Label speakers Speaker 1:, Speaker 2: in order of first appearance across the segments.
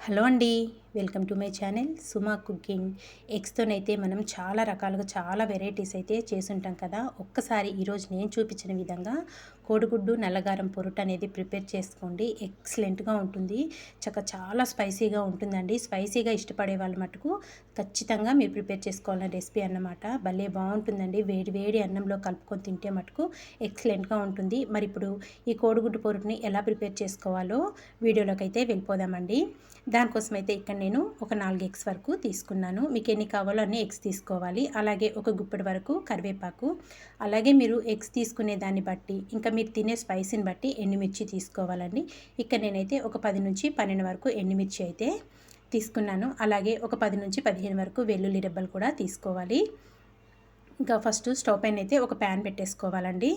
Speaker 1: Hello అండి. Welcome to my channel Suma cooking. ఎగ్స్తోనైతే మనం చాలా రకాలుగా చాలా వెరైటీస్ అయితే చేసుంటాం కదా. ఒక్కసారి ఈరోజు నేను చూపించిన విధంగా కోడిగుడ్డు నల్లగారం పొరుట అనేది ప్రిపేర్ చేసుకోండి. ఎక్సలెంట్గా ఉంటుంది. చక్క చాలా స్పైసీగా ఉంటుందండి. స్పైసీగా ఇష్టపడే వాళ్ళ మటుకు ఖచ్చితంగా మీరు ప్రిపేర్ చేసుకోవాలన్న రెసిపీ అన్నమాట. భలే బాగుంటుందండి. వేడి వేడి అన్నంలో కలుపుకొని తింటే మటుకు ఎక్సలెంట్గా ఉంటుంది. మరి ఇప్పుడు ఈ కోడిగుడ్డు పొరుటుని ఎలా ప్రిపేర్ చేసుకోవాలో వీడియోలోకి అయితే వెళ్ళిపోదామండి. దానికోసం అయితే ఇక్కడ నేను ఒక నాలుగు ఎగ్స్ వరకు తీసుకున్నాను. మీకు ఎన్ని కావాలో అన్ని ఎగ్స్ తీసుకోవాలి. అలాగే ఒక గుప్పెడు వరకు కరివేపాకు. అలాగే మీరు ఎగ్స్ తీసుకునే దాన్ని బట్టి ఇంకా మీరు తినే స్పైసీని బట్టి ఎండుమిర్చి తీసుకోవాలండి. ఇక్కడ నేనైతే ఒక పది నుంచి పన్నెండు వరకు ఎండుమిర్చి అయితే తీసుకున్నాను. అలాగే ఒక పది నుంచి పదిహేను వరకు వెల్లుల్లి రెబ్బలు కూడా తీసుకోవాలి. ఇంకా ఫస్ట్ స్టవ్ పైన అయితే ఒక ప్యాన్ పెట్టేసుకోవాలండి.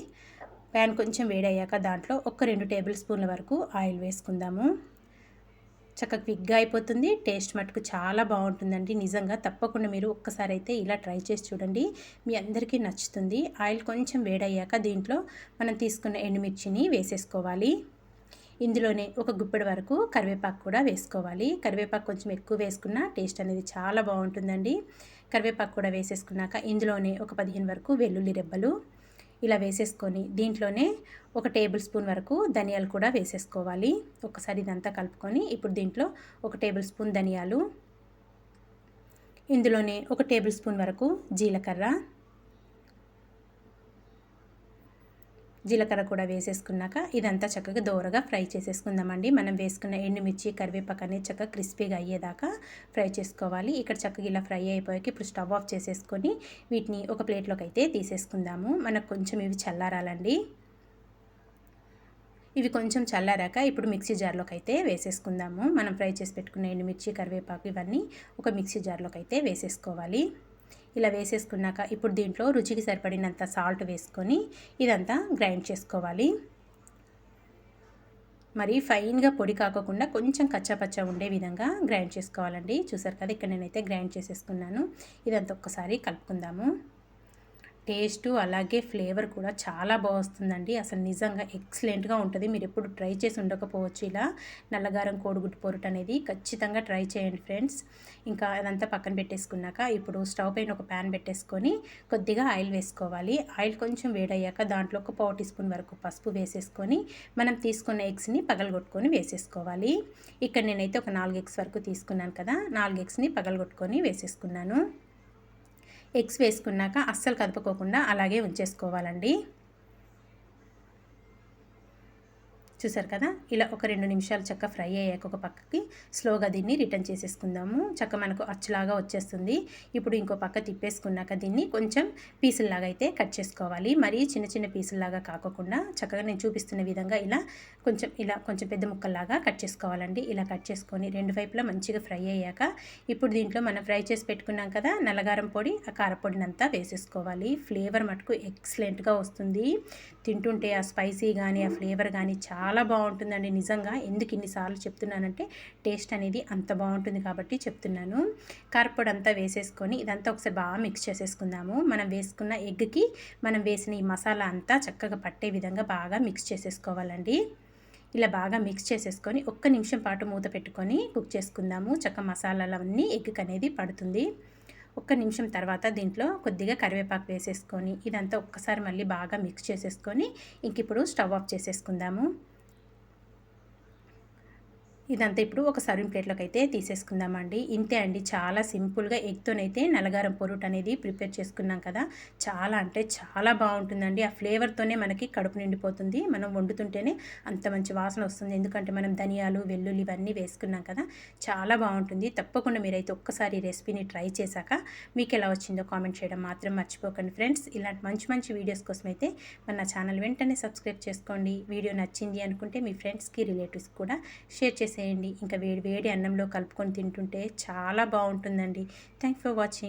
Speaker 1: ప్యాన్ కొంచెం వేడయ్యాక దాంట్లో ఒక రెండు టేబుల్ స్పూన్ల వరకు ఆయిల్ వేసుకుందాము. చక్కగా క్విక్గా అయిపోతుంది. టేస్ట్ మటుకు చాలా బాగుంటుందండి. నిజంగా తప్పకుండా మీరు ఒక్కసారి అయితే ఇలా ట్రై చేసి చూడండి. మీ అందరికీ నచ్చుతుంది. ఆయిల్ కొంచెం వేడయ్యాక దీంట్లో మనం తీసుకున్న ఎండుమిర్చిని వేసేసుకోవాలి. ఇందులోనే ఒక గుప్పెడు వరకు కరివేపాకు కూడా వేసుకోవాలి. కరివేపాకు కొంచెం ఎక్కువ వేసుకున్న టేస్ట్ అనేది చాలా బాగుంటుందండి. కరివేపాకు కూడా వేసేసుకున్నాక ఇందులోనే ఒక పదిహేను వరకు వెల్లుల్లి రెబ్బలు ఇలా వేసేసుకొని దీంట్లోనే ఒక టేబుల్ స్పూన్ వరకు ధనియాలు కూడా వేసేసుకోవాలి. ఒకసారి ఇదంతా కలుపుకొని ఇప్పుడు దీంట్లో ఒక టేబుల్ స్పూన్ ధనియాలు ఇందులోనే ఒక టేబుల్ స్పూన్ వరకు జీలకర్ర జీలకర్ర కూడా వేసేసుకున్నాక ఇదంతా చక్కగా దోరగా ఫ్రై చేసేసుకుందామండి. మనం వేసుకున్న ఎండుమిర్చి కరివేపాకు అనేది చక్కగా క్రిస్పీగా అయ్యేదాకా ఫ్రై చేసుకోవాలి. ఇక్కడ చక్కగా ఇలా ఫ్రై అయిపోయాక ఇప్పుడు స్టవ్ ఆఫ్ చేసేసుకొని వీటిని ఒక ప్లేట్లోకి అయితే తీసేసుకుందాము. మనకు కొంచెం ఇవి చల్లారాలండి. ఇవి కొంచెం చల్లారాక ఇప్పుడు మిక్సీ జార్లోకి అయితే వేసేసుకుందాము. మనం ఫ్రై చేసి పెట్టుకున్న ఎండుమిర్చి కరివేపాకు ఇవన్నీ ఒక మిక్సీ జార్లోకి అయితే వేసేసుకోవాలి. ఇలా వేసేసుకున్నాక ఇప్పుడు దీంట్లో రుచికి సరిపడినంత సాల్ట్ వేసుకొని ఇదంతా గ్రైండ్ చేసుకోవాలి. మరి ఫైన్గా పొడి కాకుండా కొంచెం కచ్చాపచ్చ ఉండే విధంగా గ్రైండ్ చేసుకోవాలండి. చూసారు కదా ఇక్కడ నేనైతే గ్రైండ్ చేసేసుకున్నాను. ఇదంతా ఒక్కసారి కలుపుకుందాము. టేస్టు అలాగే ఫ్లేవర్ కూడా చాలా బాగుస్తుందండి అసలు నిజంగా ఎక్సలెంట్గా ఉంటుంది. మీరు ఎప్పుడు ట్రై చేసి ఉండకపోవచ్చు ఇలా. నల్లగారం కోడిగుడ్డు పొరుట అనేది ఖచ్చితంగా ట్రై చేయండి ఫ్రెండ్స్. ఇంకా అదంతా పక్కన పెట్టేసుకున్నాక ఇప్పుడు స్టవ్ పైన ఒక ప్యాన్ పెట్టేసుకొని కొద్దిగా ఆయిల్ వేసుకోవాలి. ఆయిల్ కొంచెం వేడయ్యాక దాంట్లో ఒక పావు టీ స్పూన్ వరకు పసుపు వేసేసుకొని మనం తీసుకున్న ఎగ్స్ని పగలగొట్టుకొని వేసేసుకోవాలి. ఇక్కడ నేనైతే ఒక నాలుగు ఎగ్స్ వరకు తీసుకున్నాను కదా. నాలుగు ఎగ్స్ని పగలగొట్టుకొని వేసేసుకున్నాను. ఎగ్స్ వేసుకున్నాక అస్సలు కదుపుకోకుండా అలాగే ఉంచేసుకోవాలండి. చూసారు కదా? ఇలా ఒక రెండు నిమిషాలు చక్క ఫ్రై అయ్యాక ఒక పక్కకి స్లోగా దీన్ని రిటర్న్ చేసేసుకుందాము. చక్క మనకు అచ్చులాగా వచ్చేస్తుంది. ఇప్పుడు ఇంకో పక్క తిప్పేసుకున్నాక దీన్ని కొంచెం పీసుల్లాగా అయితే కట్ చేసుకోవాలి. మరీ చిన్న చిన్న పీసుల్లాగా కాకుండా చక్కగా నేను చూపిస్తున్న విధంగా ఇలా కొంచెం ఇలా కొంచెం పెద్ద ముక్కల్లాగా కట్ చేసుకోవాలండి. ఇలా కట్ చేసుకొని రెండు వైపులా మంచిగా ఫ్రై అయ్యాక ఇప్పుడు దీంట్లో మనం ఫ్రై చేసి పెట్టుకున్నాం కదా? నల్లగారం పొడి ఆ కారపొడిని అంతా వేసేసుకోవాలి. ఫ్లేవర్ మటుకు ఎక్సలెంట్గా వస్తుంది. తింటుంటే ఆ స్పైసీ కానీ ఆ ఫ్లేవర్ కానీ చాలా చాలా బాగుంటుందండి నిజంగా. ఎందుకు ఇన్నిసార్లు చెప్తున్నానంటే టేస్ట్ అనేది అంత బాగుంటుంది కాబట్టి చెప్తున్నాను. కారపొడి అంతా వేసేసుకొని ఇదంతా ఒకసారి బాగా మిక్స్ చేసేసుకుందాము. మనం వేసుకున్న ఎగ్కి మనం వేసిన ఈ మసాలా అంతా చక్కగా పట్టే విధంగా బాగా మిక్స్ చేసేసుకోవాలండి. ఇలా బాగా మిక్స్ చేసేసుకొని ఒక్క నిమిషం పాటు మూత పెట్టుకొని కుక్ చేసుకుందాము. చక్క మసాలాలన్నీ ఎగ్కి అనేది పడుతుంది. ఒక్క నిమిషం తర్వాత దీంట్లో కొద్దిగా కరివేపాకు వేసేసుకొని ఇదంతా ఒక్కసారి మళ్ళీ బాగా మిక్స్ చేసేసుకొని ఇంక ఇప్పుడు స్టవ్ ఆఫ్ చేసేసుకుందాము. ఇదంతా ఇప్పుడు ఒక సర్వింగ్ ప్లేట్లోకి అయితే తీసేసుకుందామండి. ఇంతే అండి చాలా సింపుల్గా ఎగ్తోనైతే నలగారం పొరుట్ అనేది ప్రిపేర్ చేసుకున్నాం కదా చాలా అంటే చాలా బాగుంటుందండి. ఆ ఫ్లేవర్తోనే మనకి కడుపు నిండిపోతుంది. మనం వండుతుంటేనే అంత మంచి వాసన వస్తుంది. ఎందుకంటే మనం ధనియాలు వెల్లుల్లి ఇవన్నీ వేసుకున్నాం కదా చాలా బాగుంటుంది. తప్పకుండా మీరైతే ఒక్కసారి రెసిపీని ట్రై చేశాక మీకు ఎలా వచ్చిందో కామెంట్ చేయడం మాత్రం మర్చిపోకండి ఫ్రెండ్స్. ఇలాంటి మంచి మంచి వీడియోస్ కోసం అయితే మన ఛానల్ వెంటనే సబ్స్క్రైబ్ చేసుకోండి. వీడియో నచ్చింది అనుకుంటే మీ ఫ్రెండ్స్కి రిలేటివ్స్ కూడా షేర్ చేసి చేసేయండి. ఇంకా వేడి వేడి అన్నంలో కలుపుకొని తింటుంటే చాలా బాగుంటుందండి. Thank for watching